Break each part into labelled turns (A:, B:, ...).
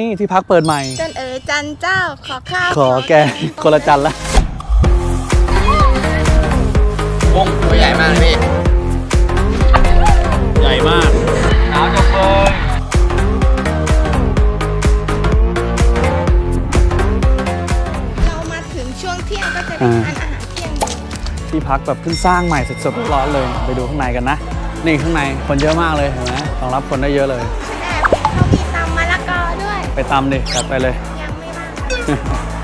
A: นี่ที่พักเปิดใหม่
B: จันเอ๋ยจันเจ้าขอข้าว
A: ขอแกคนละจันละ
C: กุ้งตัวใหญ่มากเลยพี่
A: ใหญ่มากหนาวจังเลย
B: เรามาถึงช่วงเที่ยงก็จะได้ทานอาหารเที่ยง
A: ที่พักแบบเพิ่งสร้างใหม่สดๆร้อนๆเลย ไปดูข้างในกันนะ นี่ข้างในคนเยอะมากเลยเห็นไหมรองรับคนได้เยอะเลย ไปตำดิจัดไปเลย
B: ยังไม่ว่าง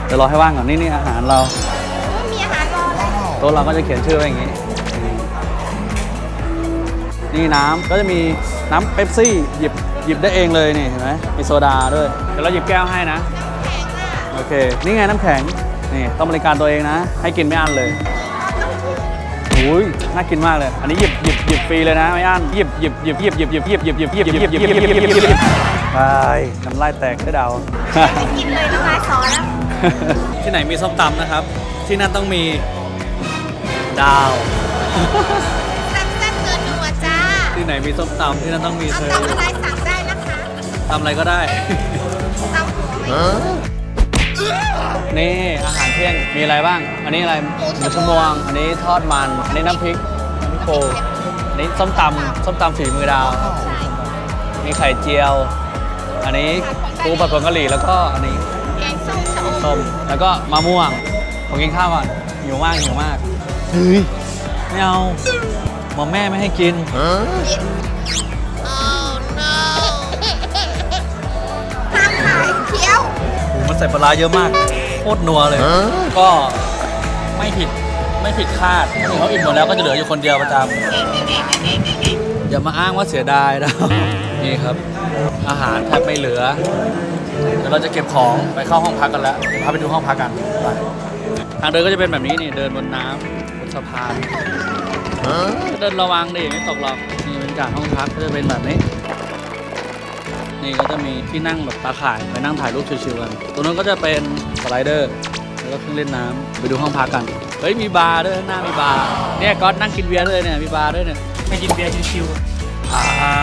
A: เดี๋ยวรอให้ว่างก่อนนี่นี่อาหารเรา
B: โอ้มีอาหารรอเลย
A: โต๊ะเราก็จะเขียนชื่อไว้อย่างนี้ นี่น้ำก็จะมีน้ำเป๊ปซี่หยิบหยิบได้เองเลยนี่เห็นไหมมีโซดาด้วย เดี๋ยวเราหยิบแก้วให้นะ
B: แข็งอะ
A: โอเค นี่ไงน้ำแข็ง นี่ต้องบริการตัวเองนะ ให้กินไม่อั้นเลยอุ้ยน่ากินมากเลย อันนี้หยิบหยิบหยิบฟรีเลยนะไม่อั้นหยิบหยิบหยิบหยิบหยิบหยิบหยิบหยิบหยิบหยิบหยิบหยิบหยิบหยิบ หยิบหยิบหยิบหยิบหยิบไปน้ำลายแตกได้ดาว
B: ไม่กินเลยน้ำลายสอแล้ว
A: ที่ไหนมีส้มตำนะครับ ที่นั่นต้องมีดาว
B: แซ่บแซ่บเกินหนัวจ้า
A: ที่ไหนมีส้มตำที่นั่นต้องมี
B: เอา
A: เธอ
B: ตำอะไรสั่งได้นะคะ
A: ทำอะไรก็ได้
B: ตำหัวไหม
A: นี่อาหารเที่ยงมีอะไรบ้าง อันนี้อะไรหมูชมวง อันนี้ทอดมัน อันนี้น้ำพริกน้ำพริกโคอันนี้ส้มตำส้มตำฝีมือดาว
B: ใช่
A: มีไข่เจียว อันนี้ปูผัดผงกะหรี่แล้วก็อันนี้
B: แกงส้มชะอม
A: ส้มแล้วก็มะม่วงผมกินข้าวก่อนหิวมากหิวมากเฮ้ยไม่เอาหมอแม่ไม่ให้กิน
B: ห้ามขายเคี้ยว
A: โอ้โหมันใส่ปลาร้าเยอะมากโคตรนัวเลย ก็ไม่ผิดไม่ผิดคาดถ้าเขาอิ่มหมดแล้วก็จะเหลืออยู่คนเดียวประจำอย่ามาอ้างว่าเสียดายนะ นี่ครับ อาหารแทบไม่เหลือ เดี๋ยวเราจะเก็บของไปเข้าห้องพักกันแล้วพาไปดูห้องพักกันไปทางเดินก็จะเป็นแบบนี้นี่เดินบนน้ำบนสะพานก็เดินระวังดิไม่ตกหรอกนี่บรรยากาศห้องพักก็จะเป็นแบบนี้ นี่ก็จะมีที่นั่งแบบตาข่ายไปนั่งถ่ายรูปชิวๆกันตรงนั้นก็จะเป็นสไลเดอร์แล้วก็เครื่องเล่นน้ำไปดูห้องพักกันเฮ้ยมีบาร์ด้วยข้างหน้ามีบาร์เนี่ยก๊อตนั่งกินเบียร์ด้วยเนี่ยมีบาร์ด้วยเนี่ยไม่กินเบียร์ชิวๆอ่า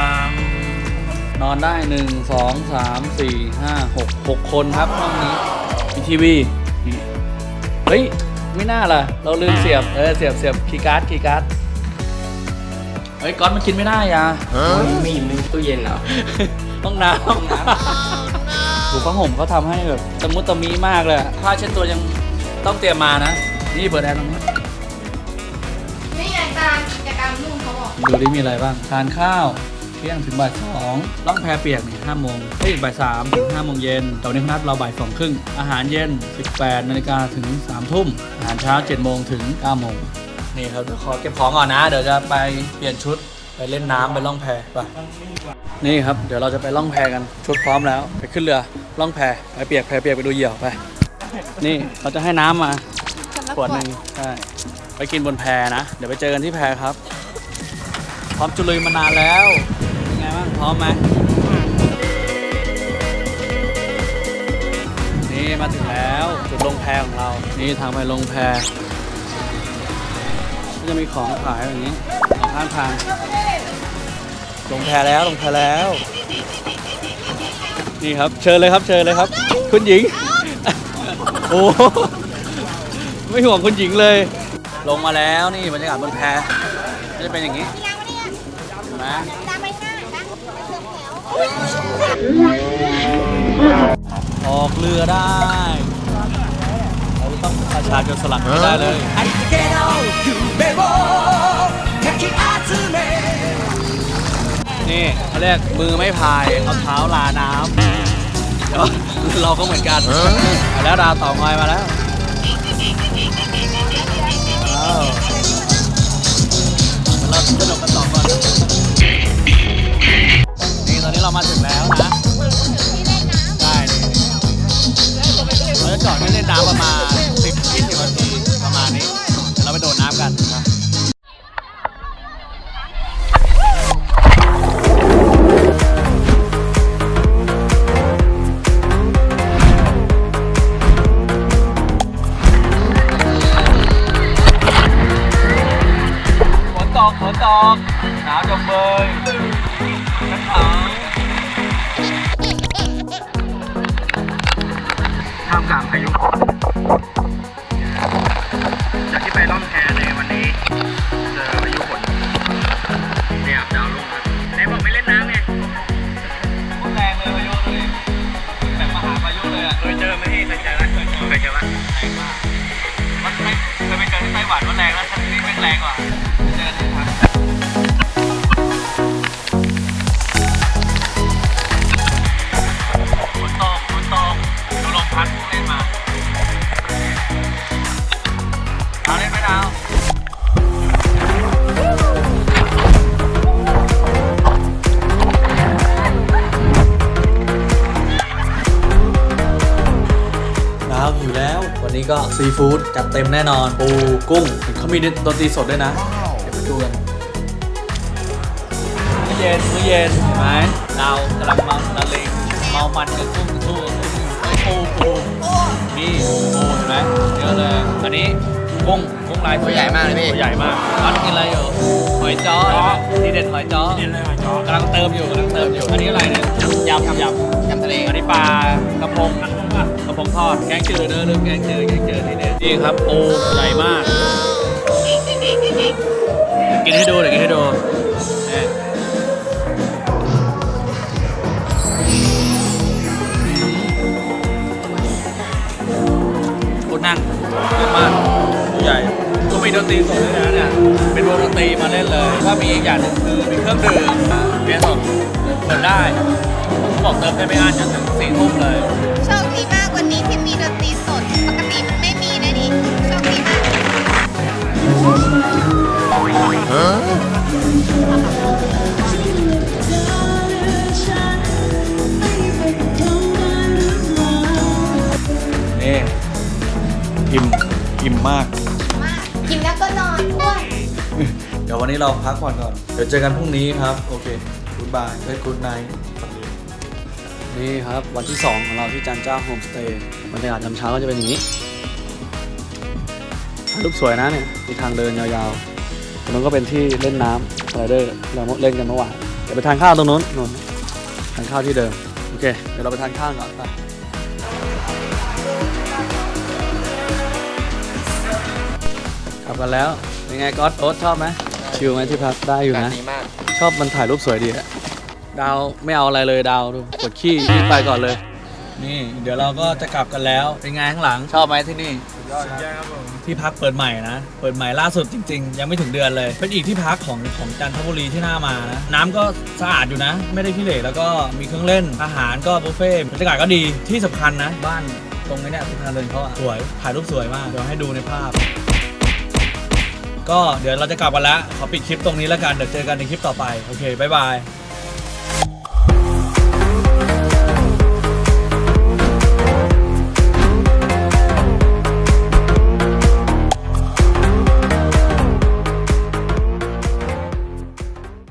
A: นอนได้หนึ่งสองสามสี่ห้าหกหกคนครับห้องนี้มีทีวีนี่เฮ้ย ไม่น่าล่ะ เราลืมเสียบ เออ เสียบเสียบคีย์การ์ดคีย์การ์ดเฮ้ย ก๊อตมันกินไม่ได้ยา
C: ไม่อิ่มในตู้เย็นเหรอ
A: ห้องน้ำห้องน้ำถูผ้าห่มเขาทำให้แบบตะมุตะมีมากเลยอะผ้าเช็ดตัวยังต้องเตรียมมานะ นี่เปิดแอร์ตรงนี้
B: นี่ไงตารางกิจกรรมนุ่งเขาบอก
A: ดูดิมีอะไรบ้าง ทานข้าวเที่ยงถึงบ่ายสองล่องแพเปียกนี่ห้าโมงเฮ้ยบ่ายสามถึงห้าโมงเย็นแต่วันนี้เขานัดเราบ่ายสองครึ่งอาหารเย็น 18นาฬิกาถึง3ทุ่มอาหารเช้า7โมงถึง9โมงนี่ครับเดี๋ยวขอเก็บของก่อนนะ เดี๋ยวจะไปเปลี่ยนชุดไปเล่นน้ำไปล่องแพไปนี่ครับเดี๋ยวเราจะไปล่องแพกันชุดพร้อมแล้ว ไปขึ้นเรือล่องแพไปเปียกแพเปียกไปดูเหยี่ยวไปนี่เขาจะให้น้ำมาขวดหนึ่งใช่ไปกินบนแพนะ เดี๋ยวไปเจอกันที่แพครับ พร้อมจุลุยมานานแล้วเป็นไงบ้าง พร้อมไหมนี่มาถึงแล้วจุดลงแพของเรา นี่ทางไปลงแพก็จะมีของขายแบบนี้สองข้างทางลงแพแล้วลงแพแล้ว นี่ครับ เชิญเลยครับเชิญเลยครับ คุณหญิง โอ้โหไม่ห่วงคุณหญิงเลย ลงมาแล้วนี่บรรยากาศบนแพก็จะเป็นอย่างนี้
B: ยังไม่เนี่ย
A: เห็นไหม
B: ตามไปหน้านะเสื อ
A: อกเรือได้ เราต้องประชาชนสลักไม่ได้เลยนี่เขาเรียกมือไม่พายเอาเท้าลาน้ำเราก็เหมือนกันแล้วดาวต่องอยมาแล้วเดี๋ยวเราสนุกกันต่อก่อน นี้เรามาถึงแล้วนะได้เราจะจอดให้เล่นน้ำประมาณ 10-20นาทีประมาณนี้เดี๋ยวเราไปโดดน้ำกันนะฝนตกฝนตก
D: พายุจากที่ไปล่องแพในวันนี้เจอพายุฝนเนี่ยดาวลุ่งครับไหนบอกไม่เล่นน้ำไง
A: โคตรแรงเลยพายุเลยแบบมหาพายุเลยอะ
D: เคยเจอไหมพี่เคยเจอไหมเคยเจอปะ
A: แรงมากมันไม่เคยไปเจอที่ไต้หวันว่าแรงแล้วชั้นนี้แม่งแรงกว่าเจอที่พักาวอยู่แล้ว วันนี้ก็ซีฟู้ดจัดเต็มแน่นอน ปูกุ้งเห็นเขามีดนตรีสดด้วยนะ เดี๋ยวไปดูกันมื้อเย็นมื้อเย็นเห็นไหมดาวกำลังเมาละเลงเมามันกับกุ้งสู้กับกุ้งอยู่ไอ้ปูปูนี่ปูเห็นไหมเยอะเลยอันนี้กุ้ง กุ้งลาย
C: ตัวใหญ่มากเลยพี่
A: ตัวใหญ่มากร้านกินอะไรอยู่หอยจ้อใช่ไหมที่เด็ดหอยจ้อ
D: เล่นเลยหอยจ้อกำ
A: ลังเติมอยู่กำลังเติมอยู่ อันนี้อะไรเนี่ยยำยำ
C: ยำทะเล
A: อันนี้ปลากระพงกระพงทอดแกงจืดเด้อเรื่องแกงจืดแกงจืดนี่เนี่ยนี่ครับปูใหญ่มาก กินให้ดูเดี๋ยวกินให้ดูนี่คนนั่งเยอะมากผู้ใหญ่ก็ มีดนตรีสดด้วยนะเนี่ย เป็นวงดนตรีมาเล่นเลย ว่ามีอีกอย่างหนึ่งคือมีเครื่องดื่มเบียร์สดเปิดได้ผมบอกเติมได้ไม่อั้นจนถึงสี่ทุ่มเลย
B: โชคดีม แล้วก็นอนด้วย
A: เดี๋ยววันนี้เราพักผ่อนก่อน เดี๋ยวเจอกันพรุ่งนี้ครับ โอเคกูดบายและกูดไนท์นี่ครับ วันที่ 2 ของเราที่จันเจ้าโฮมสเตย์บรรยากาศยามเช้าก็จะเป็นอย่างนี้ถ่ายรูปสวยนะเนี่ย มีทางเดินยาวๆตรงนู้นก็เป็นที่เล่นน้ำสไลเดอร์เราเล่นกันเมื่อวานเดี๋ยวไปทานข้าวตรงนู้นนู่นทานข้าวที่เดิม โอเค เดี๋ยวเราไปทานข้าวก่อนไป กลับกันแล้วเป็นไงก๊อตโอ๊ตชอบไหมชิลไหมที่พักได้อยู่
C: การ
A: นะ
C: ดีมาก
A: ชอบมันถ่ายรูปสวยดีอะดาวไม่เอาอะไรเลยดาวดูกดขี้รีบไปก่อนเลย นี่ เดี๋ยวเราก็จะกลับกันแล้ว เป็นไงข้างหลังชอบไหมที่นี่ ที่พักเปิดใหม่นะ เปิดใหม่ล่าสุดจริง ๆ ยังไม่ถึงเดือนเลย เป็นอีกที่พักของของจันทบุรีที่น่ามานะน้ำก็สะอาดอยู่นะ ไม่ได้ขี้เหร่แล้วก็มีเครื่องเล่นอาหารก็บุฟเฟ่ต์บรรยากาศก็ดีที่สำคัญนะ บ้านตรงนี้เนี่ยสำคัญเลยเขาอะสวยถ่ายรูปสวยมากเดี๋ยวให้ดูในภาพ ก็เดี๋ยวเราจะกลับกันแล้วขอปิดคลิปตรงนี้แล้วกันเดี๋ยวเจอกันในคลิปต่อไปโอเคบ๊ายบาย